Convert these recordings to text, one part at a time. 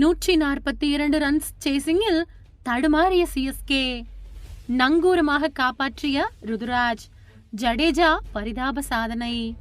நூற்றி நாற்பத்தி இரண்டு ரன்ஸ் சேசிங்கில் தடுமாறிய சிஎஸ்கே நங்கூரமாக காப்பாற்றிய ருதுராஜ் ஜடேஜா பரிதாப சாதனை.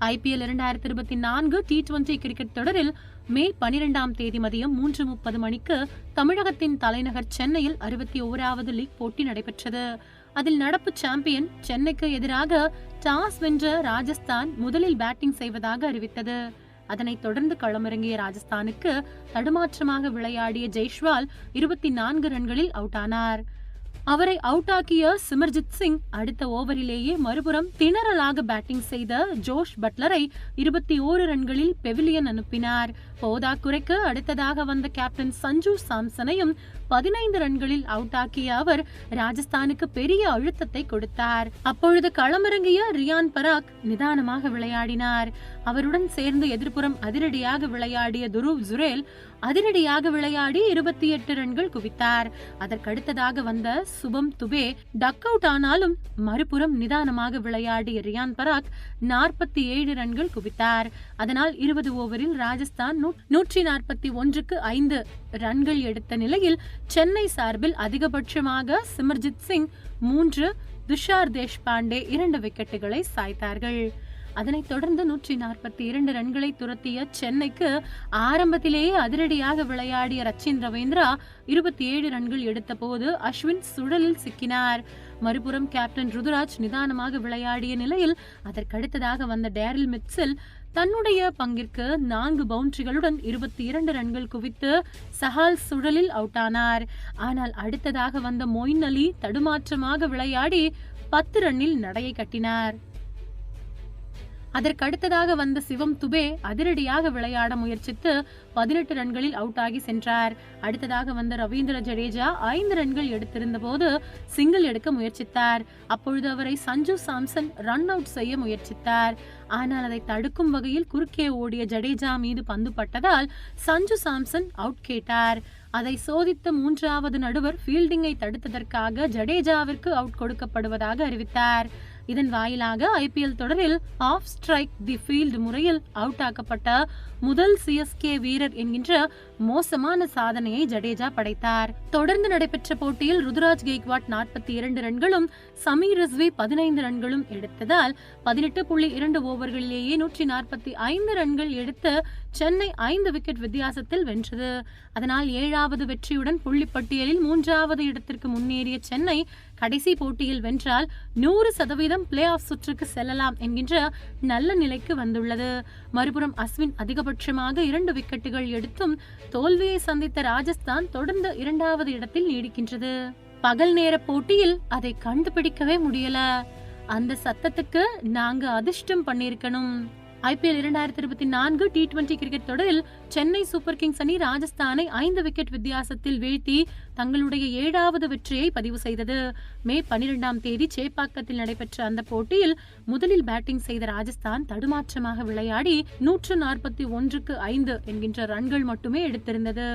ஐபிஎல் இரண்டாயிரத்தி இருபத்தி நான்கு டி டுவெண்டி கிரிக்கெட் தொடரில் மே பனிரெண்டாம் தேதி மதியம் மூன்று முப்பது மணிக்கு தமிழகத்தின் தலைநகர் சென்னையில் அறுபத்தி ஓராவது லீக் போட்டி நடைபெற்றது. அதில் நடப்பு சாம்பியன் சென்னைக்கு எதிராக டாஸ் வென்ற ராஜஸ்தான் முதலில் பேட்டிங் செய்வதாக அறிவித்தது. அதனைத் தொடர்ந்து களமிறங்கிய ராஜஸ்தானுக்கு தடுமாற்றமாக விளையாடிய ஜெய்ஷ்வால் இருபத்தி நான்கு ரன்களில் அவுட் ஆனார் அவரை அவுட் ஆக்கிய சிமர்ஜித் சிங் அடுத்த ஓவரிலேயே மறுபுறம் திணறலாக பேட்டிங் செய்த ஜோஷ் பட்லரை இருபத்தி ஓரு ரன்களில் பெவிலியன் அனுப்பினார். போதா குறைக்கு அடுத்ததாக வந்த கேப்டன் சஞ்சு சாம்சனையும் பதினைந்து ரன்களில் அவுட் ஆக்கிய அவர் ராஜஸ்தானுக்கு பெரிய அழுத்தத்தை கொடுத்தார். அப்பொழுது களமிறங்கிய ரியான் பராக் நிதானமாக விளையாடினார். அவருடன் சேர்ந்து எதிர்ப்புறம் அதிரடியாக விளையாடிய துருவ் ஜுரேல் அதிரடியாக விளையாடி இருபத்தி எட்டு ரன்கள் குவித்தார். அதற்கடுத்ததாக வந்த சுபம் துபே டக் அவுட் ஆனாலும் மறுபுறம் நிதானமாக விளையாடிய ரியான் பராக் நாற்பத்தி ஏழு ரன்கள் குவித்தார். அதனால் இருபது ஓவரில் ராஜஸ்தான் நூற்றி நாற்பத்தி ஒன்றுக்கு ஐந்து ரன்கள் எடுத்த நிலையில் சென்னை சார்பில் அதிகபட்சமாக சிமர்ஜித் சிங் மூன்று துஷார் தேஷ்பாண்டே இரண்டு விக்கெட்டுகளை சாய்த்தார்கள். அதனைத் தொடர்ந்து நூற்றி நாற்பத்தி இரண்டு ரன்களை துரத்திய சென்னைக்கு ஆரம்பத்திலேயே அதிரடியாக விளையாடிய ரச்சின் ரவீந்திரா இருபத்தி ஏழு ரன்கள் எடுத்த போது அஸ்வின் சுழலில் சிக்கினார். மறுபுறம் கேப்டன் ருதுராஜ் நிதானமாக விளையாடிய நிலையில் அதற்கடுத்ததாக வந்த டேரில் மிட்சில் தன்னுடைய பங்கிற்கு நான்கு பவுண்டரிகளுடன் இருபத்தி இரண்டு ரன்கள் குவித்து சஹால் சுழலில் அவுட் ஆனார். ஆனால் அடுத்ததாக வந்த மொயின் அலி தடுமாற்றமாக விளையாடி பத்து ரன்னில் நடையை கட்டினார். அதற்கடுத்ததாக வந்த சிவம் துபே அதிரடியாக விளையாட முயற்சித்து பதினெட்டு ரன்களில் அவுட் ஆகி சென்றார். அடுத்ததாக வந்த ரவீந்திர ஜடேஜா ஐந்து ரன்கள் எடுத்திருந்த போது சிங்கிள் எடுக்க முயற்சித்தார். அப்பொழுது அவரை சஞ்சு சாம்சன் ரன் அவுட் செய்ய முயற்சித்தார். ஆனால் அதை தடுக்கும் வகையில் குறுக்கே ஓடிய ஜடேஜா மீது பந்து பட்டதால் சஞ்சு சாம்சன் அவுட் கேட்டார். அதை சோதித்த மூன்றாவது நடுவர் ஃபீல்டிங்கை தடுத்ததற்காக ஜடேஜாவிற்கு அவுட் கொடுக்கப்படுவதாக அறிவித்தார். இதன் வாயிலாக ஐபிஎல் தொடரில் ஆஃப் ஸ்ட்ரைக் தி ஃபீல்டு முறையில் அவுட் ஆக்கப்பட்ட முதல் சிஎஸ்கே வீரர் என்கின்ற மோசமான சாதனையை ஜடேஜா படைத்தார். தொடர்ந்து நடைபெற்ற போட்டியில் ருதுராஜ் கெய்க்வாட் நாற்பத்தி இரண்டு ரன்களும் சமீர் ரிஸ்வி பதினைந்து ரன்களும் எடுத்ததால் பதினெட்டு புள்ளி இரண்டு ஓவர்களிலேயே நூற்றி நாற்பத்தி ஐந்து ரன்கள் எடுத்து சென்னை ஐந்து விக்கெட் வித்தியாசத்தில் வென்றது. அதனால் ஏழாவது வெற்றியுடன் புள்ளிப்பட்டியலில் மூன்றாவது இடத்திற்கு முன்னேறிய சென்னை கடைசி போட்டியில் வென்றால் நூறு சதவீதம் பிளே ஆஃப் சுற்றுக்கு செல்லலாம் என்கின்ற நல்ல நிலைக்கு வந்துள்ளது. மறுபுறம் அஸ்வின் அதிகபட்சமாக இரண்டு விக்கெட்டுகள் எடுத்தும் தோல்வியை சந்தித்த ராஜஸ்தான் தொடர்ந்து இரண்டாவது இடத்தில் நீடிக்கின்றது. பகல் நேர போட்டியில் அதை கண்டுபிடிக்கவே முடியல. அந்த சத்தத்துக்கு நாங்க அதிர்ஷ்டம் பண்ணிருக்கணும் ஐபிஎல் இரண்டாயிரத்தி இருபத்தி நான்கு டி டுவெண்டி கிரிக்கெட் தொடரில் சென்னை சூப்பர் கிங்ஸ் அணி ராஜஸ்தானை ஐந்து விக்கெட் வித்தியாசத்தில் வீழ்த்தி தங்களுடைய ஏழாவது வெற்றியை பதிவு செய்தது. மே பனிரெண்டாம் தேதி சேப்பாக்கத்தில் நடைபெற்ற அந்த போட்டியில் முதலில் பேட்டிங் செய்த ராஜஸ்தான் தடுமாற்றமாக விளையாடி நூற்று நாற்பத்தி ஒன்றுக்கு ஐந்து என்கின்ற ரன்கள் மட்டுமே எடுத்திருந்தது.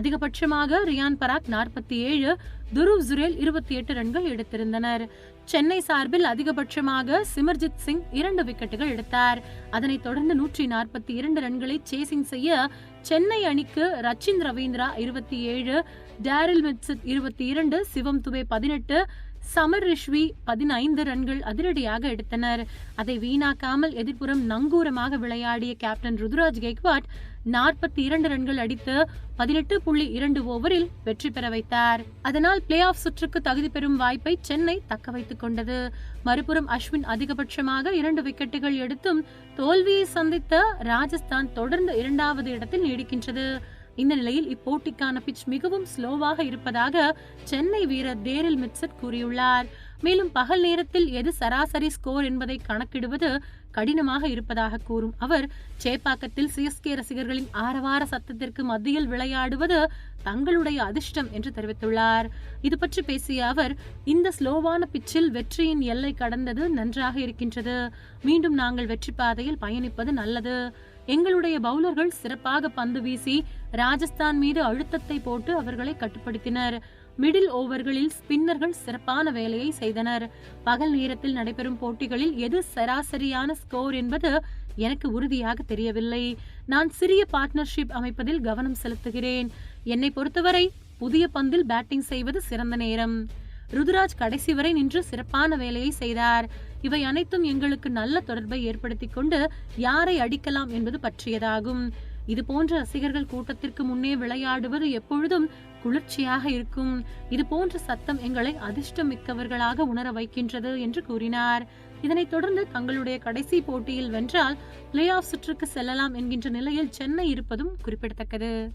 அதிகபட்சமாக ரியான் பராக் நாற்பத்தி ஏழு துருவ் ஜுரேல் இருபத்தி எட்டு ரன்கள் எடுத்திருந்தனர். சென்னை சார்பில் அதிகபட்சமாக சிமர்ஜித் சிங் இரண்டு விக்கெட்டுகள் எடுத்தார். அதனைத் தொடர்ந்து நூற்றி நாற்பத்தி இரண்டு ரன்களை சேசிங் செய்ய சென்னை அணிக்கு ரச்சின் ரவீந்திரா இருபத்தி ஏழு டேரில் மிட்சித் இருபத்தி இரண்டு சிவம் துபே பதினெட்டு சமர் ரிஷ்வி பதினைந்து ரன்கள் அதிரடியாக எடுத்தனர். அதை வீணாக்காமல் எதிர்ப்புறம் நங்கூரமாக விளையாடிய கேப்டன் ருதுராஜ் கெய்க்வாட் நாற்பத்தி இரண்டு ரன்கள் அடித்து பதினெட்டு புள்ளி இரண்டு ஓவரில் வெற்றி பெற வைத்தார். அதனால் பிளே ஆஃப் சுற்றுக்கு தகுதி பெறும் வாய்ப்பை சென்னை தக்க வைத்துக் கொண்டது. மறுபுறம் அஸ்வின் அதிகபட்சமாக இரண்டு விக்கெட்டுகள் எடுத்தும் தோல்வியை சந்தித்த ராஜஸ்தான் தொடர்ந்து இரண்டாவது இடத்தில் நீடிக்கின்றது. இந்த நிலையில் இப்போட்டிக்கான பிட்ச் மிகவும் ஸ்லோவாக இருப்பதாக சென்னை வீரர் டேரில் மிட்சட் கூறியுள்ளார். மேலும் பகல் நேரத்தில் எது சராசரி ஸ்கோர் என்பதை கணக்கிடுவது கடினமாக இருப்பதாக கூறும் அவர் சேப்பாக்கத்தில் சிஎஸ்கே ரசிகர்களின் ஆரவார சத்தத்திற்கு மத்தியில் விளையாடுவது தங்களுடைய அதிர்ஷ்டம் என்று தெரிவித்துள்ளார். இது பற்றி பேசிய அவர் இந்த ஸ்லோவான பிச்சில் வெற்றியின் எல்லை கடந்தது நன்றாக இருக்கின்றது. மீண்டும் நாங்கள் வெற்றி பாதையில் பயணிப்பது நல்லது. எங்களுடைய பவுலர்கள் சிறப்பாக பந்து வீசி ராஜஸ்தான் மீது அழுத்தத்தை போட்டு அவர்களை கட்டுப்படுத்தினர். மிடில் ஓவர்களில் ஸ்பின்னர்கள் சிறப்பான வேலையை செய்தனர். பகல் நேரத்தில் நடைபெறும் போட்டிகளில் எது சராசரியான ஸ்கோர் என்பது எனக்கு உறுதியாக தெரியவில்லை. நான் சிறிய பார்ட்னர்ஷிப் அமைப்பதில் கவனம் செலுத்துகிறேன். என்னை பொறுத்தவரை புதிய பந்தில் பேட்டிங் செய்வது சிறந்த நேரம். ருதுராஜ் கடைசி வரை நின்று சிறப்பான வேலையை செய்தார். இவை அனைத்தும் எங்களுக்கு நல்ல தொடர்பை ஏற்படுத்திக் கொண்டு யாரை அடிக்கலாம் என்பது பற்றியதாகும். இது போன்ற ரசிகர்கள் கூட்டத்திற்கு முன்னே விளையாடுவது எப்பொழுதும் குளிர்ச்சியாக இருக்கும். இது போன்ற சத்தம் எங்களை அதிர்ஷ்டம் மிக்கவர்களாக உணர வைக்கின்றது என்று கூறினார். இதனைத் தொடர்ந்து தங்களுடைய கடைசி போட்டியில் வென்றால் பிளே ஆஃப் சுற்றுக்கு செல்லலாம் என்கின்ற நிலையில் சென்னை இருப்பதும் குறிப்பிடத்தக்கது.